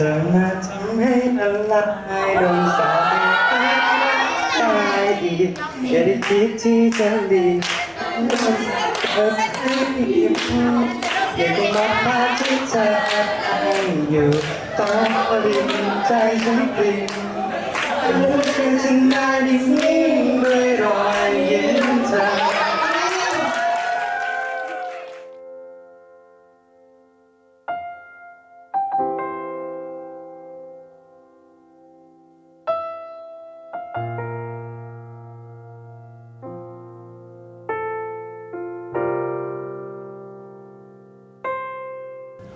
ธอมาทำให้ละลายดวงสายตายอีกอย่าได้คิดที่จะดีเธอให้ดีอย่าได้มาพาที่เธอให้อยู่ตอนริมใจฉันปริมรู้สึกฉันได้นิ่งๆด้วย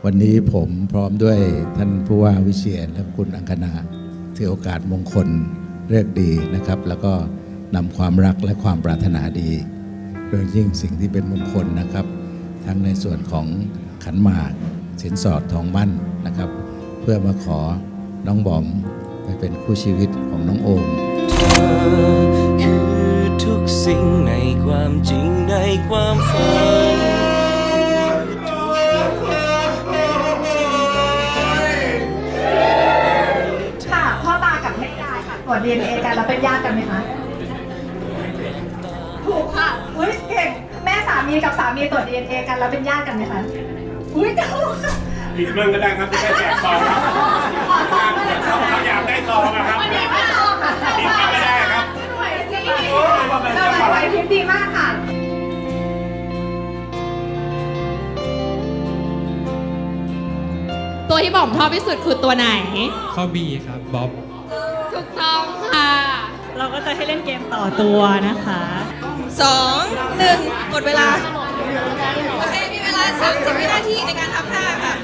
วันนี้ผมพร้อมด้วยท่านผู้ว่าวิเชียรและคุณอังคณาถือโอกาสมงคลเลิกดีนะครับ แล้วก็นำความรักและความปรารถนาดีโดยยิ่งสิ่งที่เป็นมงคลนะครับ ทั้งในส่วนของขันหมากสินสอดทองมั่นนะครับ เพื่อมาขอน้องบอมไปเป็นคู่ชีวิตของน้องโอมคือทุกสิ่งในความจริงในความฝัน ม่ยายค่ะตรวจ DNA กันแล้วเป็นญาติกันไหมคะ ถูกค่ะ อุ้ยเก่ง แม่สามีกับสามีตรวจ DNA กันแล้วเป็นญาติกันไหมคะ อุ้ยถูกค่ะอีกเรื่องก็ได้ครับไม่ใช่แจกซองครับขอตอบมาเลยค่ะ เขาอยากได้ซองนะครับ วันนี้ไม่ตอบค่ะอีกไม่ได้ครับสวยสิ เราไหวพริบดีมากค่ะตัวที่บอมชอบที่สุดคือตัวไหน ข้อ B ครับบ๊อบถูกต้องค่ะ เราก็จะให้เล่นเกมต่อตัวนะคะสองหนึ่งหมดเวลา โอเค มีเวลา 30 วินาทีในการทำท่าค่ะ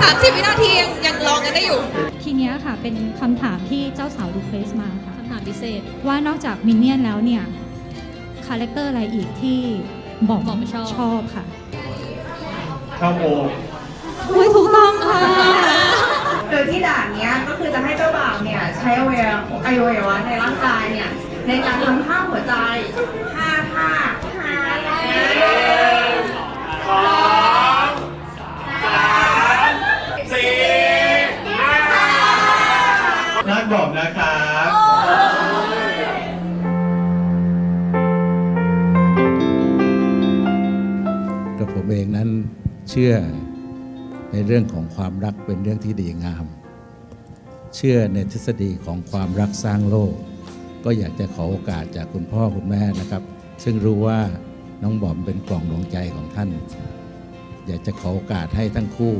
สามสิบวินาทียังยังลองกันได้อยู่ ทีเนี้ยค่ะเป็นคำถามที่เจ้าสาวรีเควสมาค่ะคำถามพิเศษว่านอกจากมินเนี่ยนแล้วเนี่ย คาแรคเตอร์อะไรอีกที่บอมบอมชอบ ชอบค่ะเข้าโอโอ้ยถูกต้องค่ะ โดยที่ด่านเนี้ยก็คือจะให้เจ้าบ่าวเนี่ยใช้อวัยวะอวัยวะในร่างกายเนี่ยในการทำท่าหัวใจห้าท่าห้าสองสามสี่ห้านัดบอกนะครับกับผมเองนั้นเชื่อ ในเรื่องของความรักเป็นเรื่องที่ดีงาม เชื่อในทฤษฎีของความรักสร้างโลก ก็อยากจะขอโอกาสจากคุณพ่อคุณแม่นะครับ ซึ่งรู้ว่าน้องบอมเป็นกล่องดวงใจของท่าน อยากจะขอโอกาสให้ทั้งคู่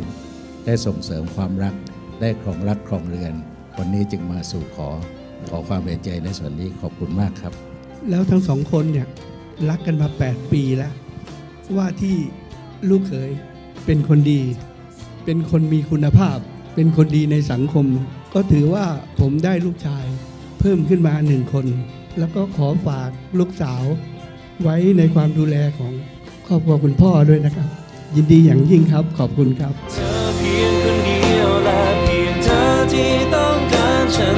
ได้ส่งเสริมความรักได้ครองรักครองเรือน วันนี้จึงมาสู่ขอขอความเห็นใจในส่วนนี้ขอบคุณมากครับ แล้วทั้งสองคนเนี่ยรักกันมา 8 ปีแล้ว ว่าที่ลูกเขยเป็นคนดี เป็นคนมีคุณภาพ เป็นคนดีในสังคม ก็ถือว่าผมได้ลูกชาย เพิ่มขึ้นมาหนึ่งคน แล้วก็ขอฝากลูกสาว ไว้ในความดูแลของครอบครัวคุณพ่อด้วยนะครับ ยินดีอย่างยิ่งครับขอบคุณครับ เธอเพียงคนเดียวและเพียงเธอที่ต้องการฉัน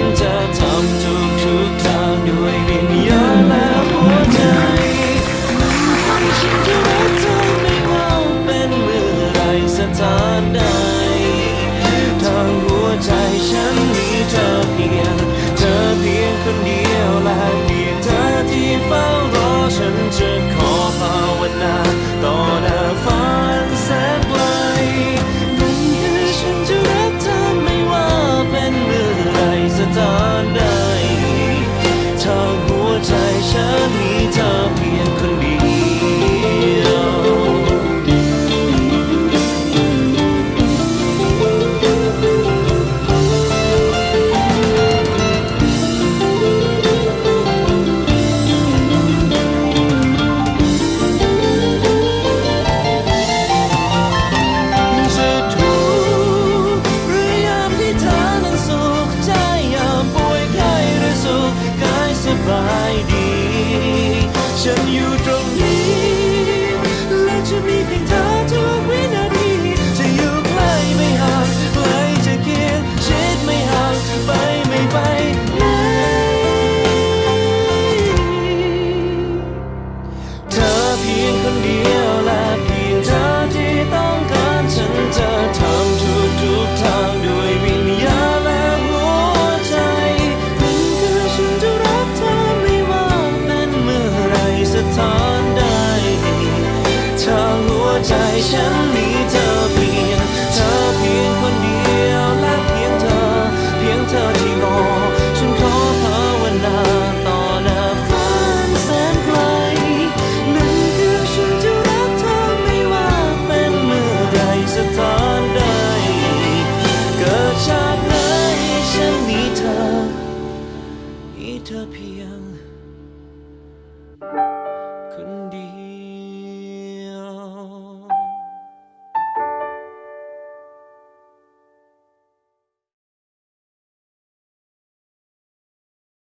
ฉันมีเธอเพียงเธอเพียงคนเดียวและเพียงเธอ เพียงเธอที่รอ ฉันขอภาวนาต่อหน้าฟ้าแสนไกลนั่นคือฉันจะรักเธอไม่ว่าเป็นเมื่อไรสถานใด เกิดชาติไหนฉันมีเธอ มีเธอเพียงคนเดี